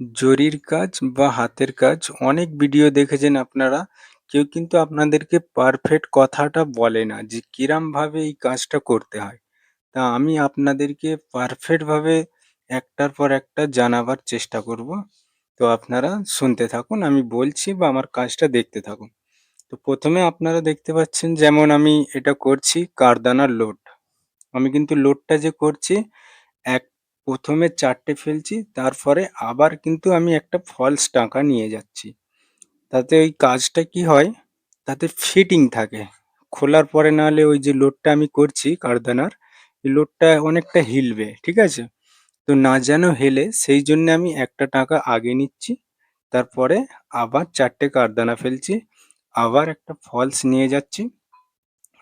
জরির কাজ বা হাতের কাজ অনেক ভিডিও দেখেছেন আপনারা। কেউ কিন্তু আপনাদেরকে পারফেক্ট কথাটা বলে না যে কিরমভাবে এই কাজটা করতে হয়। তা আমি আপনাদেরকে পারফেক্ট ভাবে একটার পর একটা জানাবার চেষ্টা করব। তো আপনারা শুনতে থাকুন। আমি বলছি বা আমার কাজটা দেখতে থাকুন। তো ১ম এ আপনারা দেখতে পাচ্ছেন যেমন আমি এটা করছি কারদানার লোড। আমি কিন্তু লোডটা যে করছি, এক ১ম এ ৪ টে ফেলছি তারপরে আবার কিন্তু আমি একটা ফলস টাকা নিয়ে যাচ্ছি। তাতে ওই কাজটা কি হয় তাতে ফিটিং থাকে। খোলার পরে না হলে ওই যে লোডটা আমি করছি কারদানার, এই লোডটা অনেকটা হিলবে, ঠিক আছে? তো না যেন হেলে সেই জন্যে আমি একটা টাকা আগে নিচ্ছি। তারপরে আবার চারটে কারদানা ফেলছি। আবার একটা ফলস নিয়ে যাচ্ছি।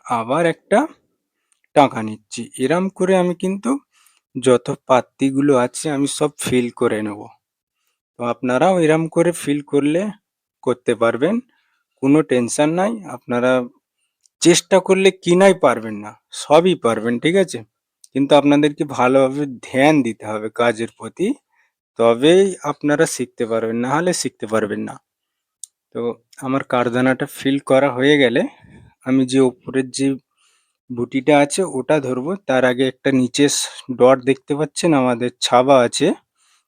আবার একটা টাকা নিচ্ছি। এরম করে আমি কিন্তু যত পাত্তিগুলো আছে আমি সব ফিল করে নেব। তো আপনারাও এরম করে ফিল করলে করতে পারবেন। কোনো টেনশন নাই। আপনারা চেষ্টা করলে কিনাই পারবেন না? সবই পারবেন, ঠিক আছে? কিন্তু আপনাদেরকে ভালোভাবে ধ্যান দিতে হবে কাজের প্রতি। তবেই আপনারা শিখতে পারবেন, না হলে শিখতে পারবেন না। তো আমার কারদানাটা ফিল করা হয়ে গেলে আমি যে উপরের যে বুটিটা আছে, ওটা ধরবো। তার আগে একটা নিচে ডট দেখতে পাচ্ছেন, আমাদের ছাবা আছে।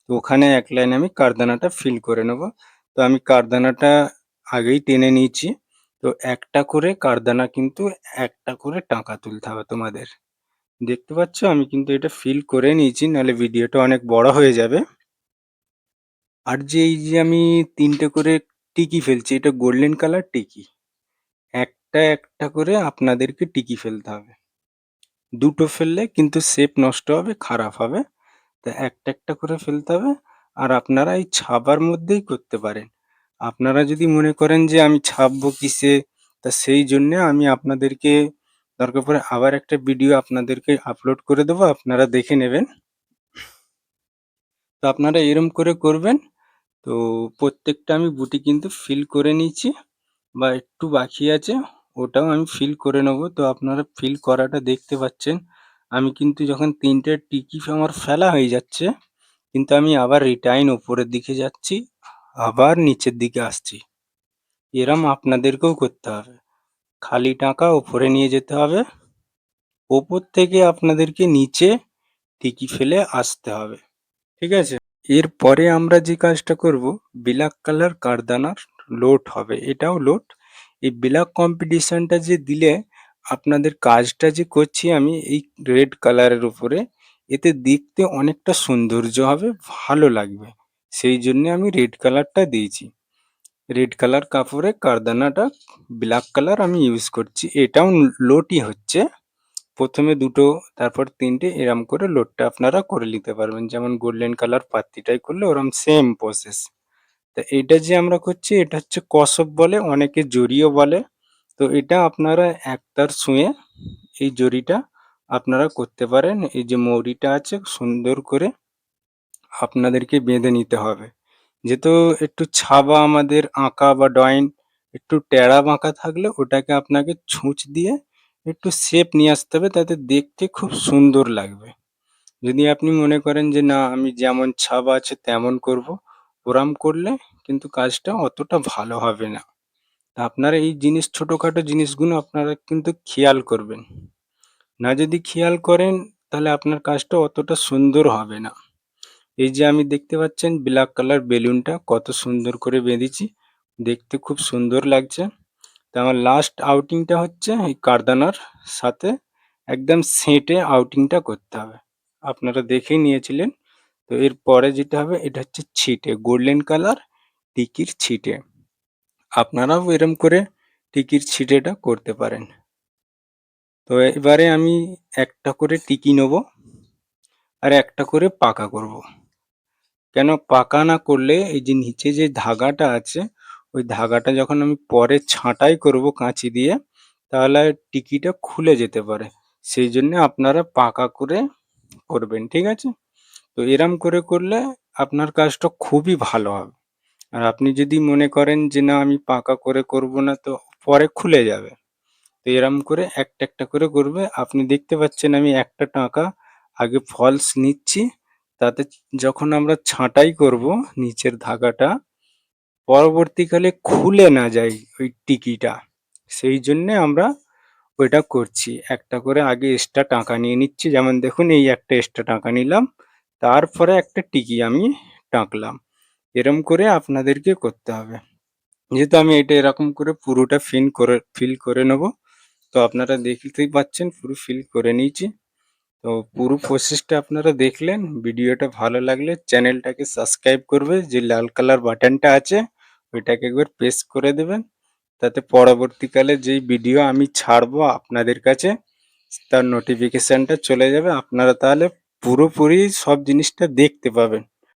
তো ওখানে এক লাইন আমি কারদানাটা ফিল করে নেব। তো আমি কারদানাটা আগেই টেনে নিয়েছি। তো একটা করে কারদানা কিন্তু একটা করে টাকা তুলতে হবে তোমাদের। দেখতে পাচ্ছ আমি কিন্তু এটা ফিল করে নিয়েছি, নাহলে ভিডিওটা অনেক বড় হয়ে যাবে। আর যে এই যে আমি তিনটে করে টিকি ফেলছি, এটা গোল্ডেন কালার টিকি। একটা, একটা করে আপনাদেরকে টিকি ফেলতে হবে। দুটো ফেললে কিন্তু শেপ নষ্ট হবে, খারাপ হবে। তো একটা, একটা করে ফেলতে হবে। আর আপনারা এই ছাপার মধ্যেই করতে পারেন। আপনারা যদি মনে করেন যে আমি ছাপবো কিসে? তা সেই জন্যে আমি আপনাদেরকে দরকার পড়ে আবার একটা ভিডিও আপনাদেরকে আপলোড করে দেবো। আপনারা দেখে নেবেন। তো আপনারা এরম করে করবেন। তো প্রত্যেকটা আমি বুটি কিন্তু ফিল করে নিয়েছি বা একটু বাকি আছে ওটাও আমি ফিল করে নেব। তো আপনারা ফিল করাটা দেখতে পাচ্ছেন। আমি কিন্তু যখন ৩ টে টিকি আমার ফেলা হয়ে যাচ্ছে, কিন্তু আমি আবার রিটার্ন উপরের দিকে যাচ্ছি, আবার নিচের দিকে আসছি। এরম আপনাদেরকেও করতে হবে। খালি টাকা ওপরে নিয়ে যেতে হবে। ওপর থেকে আপনাদেরকে নিচে টিকি ফেলে আসতে হবে। ঠিক আছে? এরপরে আমরা যে কাজটা করব ব্ল্যাক কালার কারদানার লোড হবে। এটাও লোড। এই ব্ল্যাক কম্বিনেশনটা যে দিলে আপনাদের কাজটা যে করছি আমি এই রেড কালারের উপরে, এতে দেখতে অনেকটা সৌন্দর্য হবে, ভালো লাগবে। সেই জন্যে আমি রেড কালারটা দিয়েছি। রেড কালার কাপড়ে কারদানাটা ব্ল্যাক কালার আমি ইউজ করছি। এটাও লোটই হচ্ছে। ১ম এ ২ টো তারপর ৩ টে এরম করে লোডটা আপনারা করে নিতে পারবেন। যেমন গোল্ডেন কালার পাত্তিটায় করলে ওরম সেম প্রসেস। তো এইটা যে আমরা করছি এটা হচ্ছে কসব বলে, অনেকে জরিও বলে। তো এটা আপনারা একতার সুঁয়ে এই জরিটা আপনারা করতে পারেন। এই যে মৌরিটা আছে সুন্দর করে আপনাদেরকে বেঁধে নিতে হবে। যেহেতু একটু ছাবা আমাদের আঁকা বা ডয়েন একটু ট্যাড়া বাঁকা থাকলে ওটাকে আপনাকে ছুঁচ দিয়ে একটু শেপ নিয়ে আসতে হবে তাতে দেখতে খুব সুন্দর লাগবে। যদি আপনি মনে করেন যে না আমি যেমন ছাবা আছে তেমন করব, ওরম করলে কিন্তু কাজটা অতটা ভালো হবে না। তা আপনারা এই জিনিস, ছোটখাটো জিনিসগুলো আপনারা কিন্তু খেয়াল করবেন। না যদি খেয়াল করেন, তাহলে আপনার কাজটা অতটা সুন্দর হবে না। এই যে আমি দেখতে পাচ্ছেন ব্ল্যাক কালার বেলুনটা কত সুন্দর করে বেঁধেছি। দেখতে খুব সুন্দর লাগছে। তো আমার লাস্ট আউটিংটা হচ্ছে এই কারদানার সাথে একদম সেঁটে আউটিংটা করতে হবে। আপনারা দেখেই নিয়েছিলেন। তো এরপরে যেটা হবে এটা হচ্ছে ছিটে, গোল্ডেন কালার টিকির ছিটে। আপনারাও এরম করে টিকির ছিটেটা করতে পারেন। তো এবারে আমি একটা করে টিকি নেব। আর একটা করে পাকা করব। কেন পাকা না করলে এই যে নিচে যে ধাগাটা আছে, ওই ধাগাটা যখন আমি পরে ছাঁটাই করব কাঁচি দিয়ে, তাহলে টিকিটা খুলে যেতে পারে। সেই জন্যে আপনারা পাকা করে করবেন, ঠিক আছে? তো এরম করে করলে আপনার কাজটা খুবই ভালো হবে। আর আপনি যদি মনে করেন যে না আমি পাকা করে করব না তো পরে খুলে যাবে। তো এরম করে একটা, একটা করে করবে। আপনি দেখতে পাচ্ছেন আমি একটা টাকা আগে ফলস নিচ্ছি, তাতে যখন আমরা ছাঁটাই করব নিচের ধাগাটা পরবর্তীকালে খুলে না যায় ওই টিকিটা সেই জন্যে আমরা ওইটা করছি একটা করে আগে এক্সট্রা টাকা নিয়ে নিচ্ছি যেমন দেখুন এই একটা এক্সট্রা টাকা নিলাম তারপরে একটা টিকি আমি টাঁকলাম। এরম করে আপনাদেরকে করতে হবে। যেহেতু আমি এটা এরকম করে পুরোটা ফিন করে ফিল করে নেব, তো আপনারা দেখতেই পাচ্ছেন পুরো ফিল করে নিয়েছি। তো পুরো প্রসেসটা আপনারা দেখলেন। ভিডিওটা ভালো লাগলে চ্যানেলটাকে সাবস্ক্রাইব করবে। যে লাল কালার বাটনটা আছে, ওইটাকে একবার প্রেস করে দেবেন। তাতে পরবর্তীকালে যেই ভিডিও আমি ছাড়বো আপনাদের কাছে, তার নোটিফিকেশানটা চলে যাবে। আপনারা তাহলে পুরোপুরি সব জিনিসটা দেখতে পাবেন।